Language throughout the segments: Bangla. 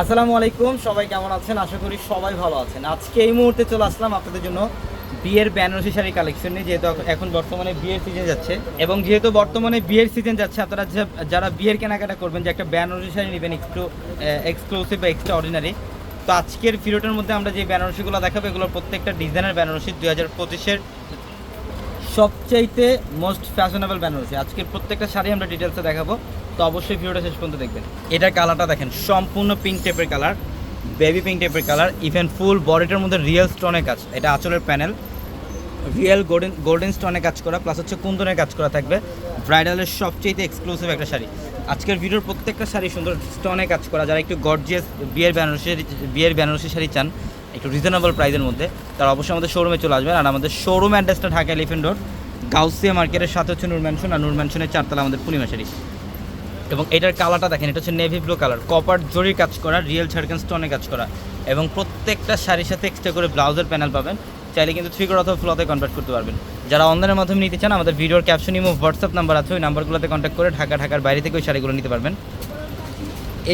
আসসালামু আলাইকুম, সবাই কেমন আছেন? আশা করি সবাই ভালো আছেন। আজকে এই মুহূর্তে চলে আসলাম আপনাদের জন্য বিয়ের বেনারসি শাড়ি কালেকশন নিয়ে, যেহেতু এখন বর্তমানে বিয়ের সিজন যাচ্ছে। এবং যেহেতু বর্তমানে বিয়ের সিজন যাচ্ছে, আপনারা যারা বিয়ের কেনাকাটা করবেন, যে একটা বেনারসি শাড়ি নেবেন একটু এক্সক্লুসিভ বা এক্সট্রা অর্ডিনারি তো আজকের ভিডিওটার মধ্যে আমরা যে বেনারসিগুলো দেখাবো এগুলো প্রত্যেকটা ডিজাইনের বেনারসি দুই হাজার পঁচিশের সবচাইতে মোস্ট ফ্যাশনেবল বেনারসি আজকের প্রত্যেকটা শাড়ি আমরা ডিটেলসে দেখাবো। তো অবশ্যই ভিডিওটা শেষ পর্যন্ত দেখবেন। এটার কালারটা দেখেন, সম্পূর্ণ পিঙ্ক টাইপের কালার বেবি পিঙ্ক টাইপের কালার ইভেন ফুল বডিটার মধ্যে রিয়েল স্টোনের কাজ। এটা আঁচলের প্যানেল রিয়েল গোল্ডেন গোল্ডেন স্টোনে কাজ করা প্লাস হচ্ছে কুন্দনের কাজ করা থাকবে। ব্রাইডালের সবচেয়ে এক্সক্লুসিভ একটা শাড়ি। আজকের ভিডিওর প্রত্যেকটা শাড়ি সুন্দর স্টোনে কাজ করা। যারা একটু গর্জিয়াস বিয়ের বেনারসি বিয়ের বেনারসি শাড়ি চান, একটু রিজনেবল প্রাইসের মধ্যে, তারা অবশ্যই আমাদের শোরুমে চলে আসবেন। আর আমাদের শোরুম অ্যাড্রেসটা ঢাকা এলিফেন্ট রোড গাউসিয়া মার্কেটের সাথে হচ্ছে নূর ম্যানশন আর নূর ম্যানশনের চারতলা আমাদের পূর্ণিমা শাড়ি। এবং এটার কালারটা দেখেন, এটা হচ্ছে নেভি ব্লু কালার কপার জরির কাজ করা রিয়েল ঝাড়খান স্টোনে কাজ করা। এবং প্রত্যেকটা শাড়ির সাথে এক্সট্রা করে ব্লাউজের প্যানেল পাবেন, চাইলে কিন্তু থ্রি কোড অথবা ফ্লোতে কনভার্ট করতে পারবেন। যারা অনলাইনের মাধ্যমে নিতে চান, আমাদের ভিডিওর ক্যাপশন ইমো হোয়াটসঅ্যাপ নাম্বার আছে, ওই নাম্বারগুলোতে কন্ট্যাক্ট করে ঢাকা, ঢাকার বাইরে থেকে ওই শাড়িগুলো নিতে পারবেন।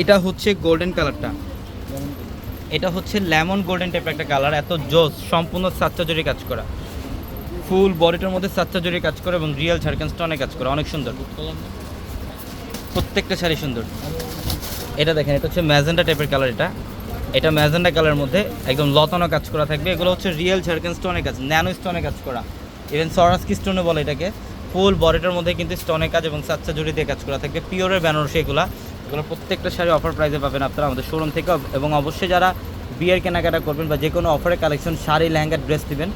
এটা হচ্ছে গোল্ডেন কালারটা এটা হচ্ছে লেমন গোল্ডেন টাইপের একটা কালার এত জোস, সম্পূর্ণ সাচ্চা জরি কাজ করা। ফুল বডিটার মধ্যে সাচ্চা জরি কাজ করা এবং রিয়েল ঝাড়খান স্টোনে কাজ করা, অনেক সুন্দর। প্রত্যেকটা শাড়ি সুন্দর। এটা দেখেন, এটা হচ্ছে ম্যাজেন্ডা টাইপের কালার এটা। এটা ম্যাজেন্ডা কালারের মধ্যে একদম লতানো কাজ করা থাকবে। এগুলো হচ্ছে রিয়েল ঝাড়খান স্টোনে কাজ ন্যানো স্টোনে কাজ করা। ইভেন সরাসকি স্টোনে বলে এটাকে। ফুল বডিটার মধ্যে কিন্তু স্টোনে কাজ এবং সাচ্চা দিয়ে কাজ করা থাকবে। পিওরের বেনারসি এগুলা। এগুলো প্রত্যেকটা শাড়ি অফার প্রাইসে পাবেন আপনারা আমাদের শোরুম থেকে। এবং অবশ্যই যারা বিয়ের কেনাকাটা করবেন বা যে কোনো অফারের কালেকশন শাড়ি লেহেঙ্গা ড্রেস দিবেন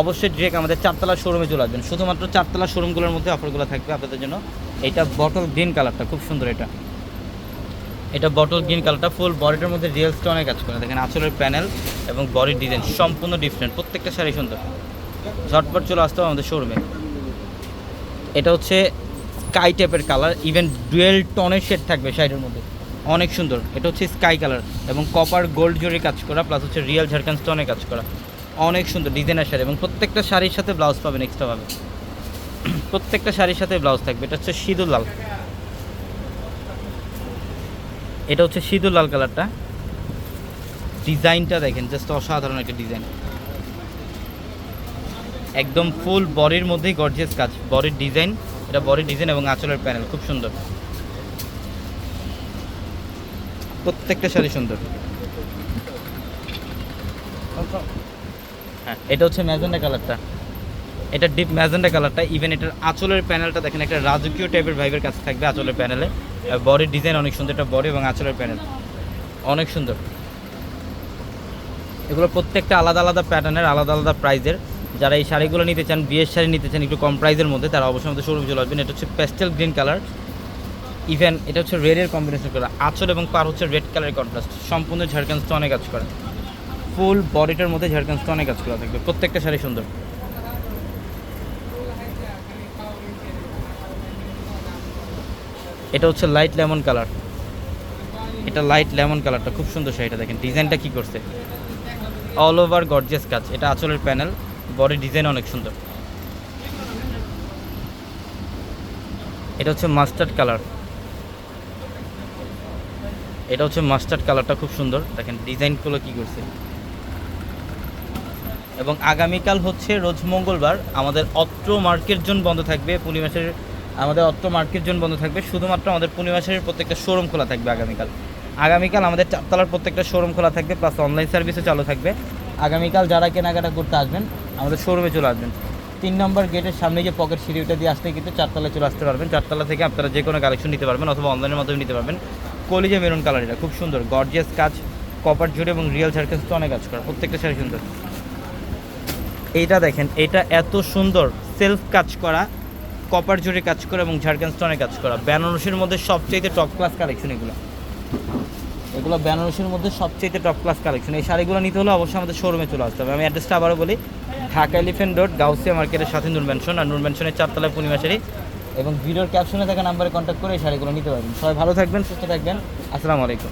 অবশ্যই ডিরেক্ট আমাদের চারতলা শোরুমে চলে আসবেন। শুধুমাত্র চারতলা শোরুমগুলোর মধ্যে অফারগুলো থাকবে আপনাদের জন্য। এটা বটল গ্রিন কালারটা খুব সুন্দর এটা। এটা বটল গ্রিন কালারটা ফুল বডিটার মধ্যে রিয়েল স্টোনের কাজ করে। দেখেন আঁচলের প্যানেল এবং বডির ডিজাইন সম্পূর্ণ ডিফারেন্ট প্রত্যেকটা শাড়ি সুন্দর। ঝটপট চলে আসতে হবে আমাদের শোরুমে এটা হচ্ছে স্কাই টাইপের কালার ইভেন ডুয়েল টনের শেড থাকবে শাড়ির মধ্যে। অনেক সুন্দর। এটা হচ্ছে স্কাই কালার এবং কপার গোল্ড জরি কাজ করা প্লাস হচ্ছে রিয়েল ঝাড়খান স্টোনে কাজ করা। অনেক সুন্দর ডিজাইনার শাড়ি এবং প্রত্যেকটা শাড়ির সাথে ব্লাউজ পাবেন এক্সট্রা পাবেন প্রত্যেকটা শাড়ির সাথে ব্লাউজ থাকবে। এটা হচ্ছে সিঁদুর লাল। এটা হচ্ছে সিঁদুর লাল কালারটা। ডিজাইনটা দেখেন জাস্ট অসাধারণ একটা ডিজাইন। একদম ফুল বডির মধ্যেই গর্জিয়াস কাজ। বডির ডিজাইন, এটা বডির ডিজাইন এবং আঁচলের প্যানেল খুব সুন্দর। প্রত্যেকটা শাড়ি সুন্দর। হ্যাঁ এটা হচ্ছে ম্যাজেন্ডা কালারটা। এটা ডিপ ম্যাজেন্ডা কালারটা। ইভেন এটার আঁচলের প্যানেলটা দেখেন, একটা রাজকীয় টাইপের ভাইবের কাছে থাকবে আঁচলের প্যানেলে বডির ডিজাইন অনেক সুন্দর, এটা বডি এবং আঁচলের প্যানেল অনেক সুন্দর। এগুলো প্রত্যেকটা আলাদা আলাদা প্যাটার্নের আলাদা আলাদা প্রাইজের যারা এই শাড়িগুলো নিতে চান, বিয়ের শাড়ি নিতে চান, একটু কম প্রাইজের মধ্যে, তারা অবশ্যই আমাদের শোরুম চলে আসবেন। এটা হচ্ছে প্যাস্টেল গ্রিন কালার ইভেন এটা হচ্ছে রেডের কম্বিনেশন করা। আঁচল এবং পার হচ্ছে রেড কালারের কন্ট্রাস্ট সম্পূর্ণ ঝাড়খান অনেক কাজ করা। ফুল বডিটার মধ্যে ঝাড়খান স্টোনে কাজ করা থাকবে। প্রত্যেকটা শাড়ি সুন্দর। এটা হচ্ছে লাইট লেমন কালার এটা লাইট লেমন কালারটা খুব সুন্দর শাড়িটা দেখেন। ডিজাইনটা কি করছে? অল ওভার গর্জিয়াস কাজ। এটা আঁচলের প্যানেল বডি ডিজাইন অনেক সুন্দর। এটা হচ্ছে মাস্টার্ড কালার এটা হচ্ছে মাস্টার্ড কালারটা খুব সুন্দর। দেখেন, ডিজাইনগুলো কি করছে? এবং আগামীকাল হচ্ছে রোজ মঙ্গলবার আমাদের অত্র মার্কেট জোন বন্ধ থাকবে। পূর্ণিমাসের আমাদের অত্র মার্কেট জোন বন্ধ থাকবে। শুধুমাত্র আমাদের পূর্ণিমাসের প্রত্যেকটা শোরুম খোলা থাকবে আগামীকাল। আগামীকাল আমাদের চারতলার প্রত্যেকটা শোরুম খোলা থাকবে, প্লাস অনলাইন সার্ভিসও চালু থাকবে। আগামীকাল যারা কেনাকাটা করতে আসবেন, আমাদের শোরুমে চলে আসবেন। তিন নম্বর গেটের সামনে যে পকেট সিঁড়িটা দিয়ে আসতে কিন্তু চারতলায় চলে আসতে পারবেন। চারতলা থেকে আপনারা যে কোনো কালেকশন নিতে পারবেন অথবা অনলাইনের মাধ্যমে নিতে পারবেন। কলিজে মেরুন কালার এটা খুব সুন্দর গর্জিয়াস কাজ কপার জুড়ে এবং রিয়েল তো অনেক কাজ করা, প্রত্যেকটা শাড়ি সুন্দর। এইটা দেখেন এটা এত সুন্দর সেলফ কাজ করা কপার জুড়ে কাজ করা এবং ঝাড়খান স্টোনে কাজ করা। বেনারসির মধ্যে সবচেয়ে টপ ক্লাস কালেকশন এগুলো। এগুলো বেনারসির মধ্যে সবচেয়ে টপ ক্লাস কালেকশন এই শাড়িগুলো নিতে হলে অবশ্যই আমাদের শোরুমে চলে আসতে হবে। আমি অ্যাড্রেসটা আবারও বলি, ঢাকা এলিফেন্ট রোড গাউসিয়া মার্কেটের সাথে নূর ম্যানশন আর নূর ম্যানশনের চারতলায় পূর্ণিমা শাড়ি এবং ভিডিওর ক্যাপশনে থাকা নাম্বারে কন্ট্যাক্ট করে এই শাড়িগুলো নিতে পারবেন। সবাই ভালো থাকবেন, সুস্থ থাকবেন। আসসালামু আলাইকুম।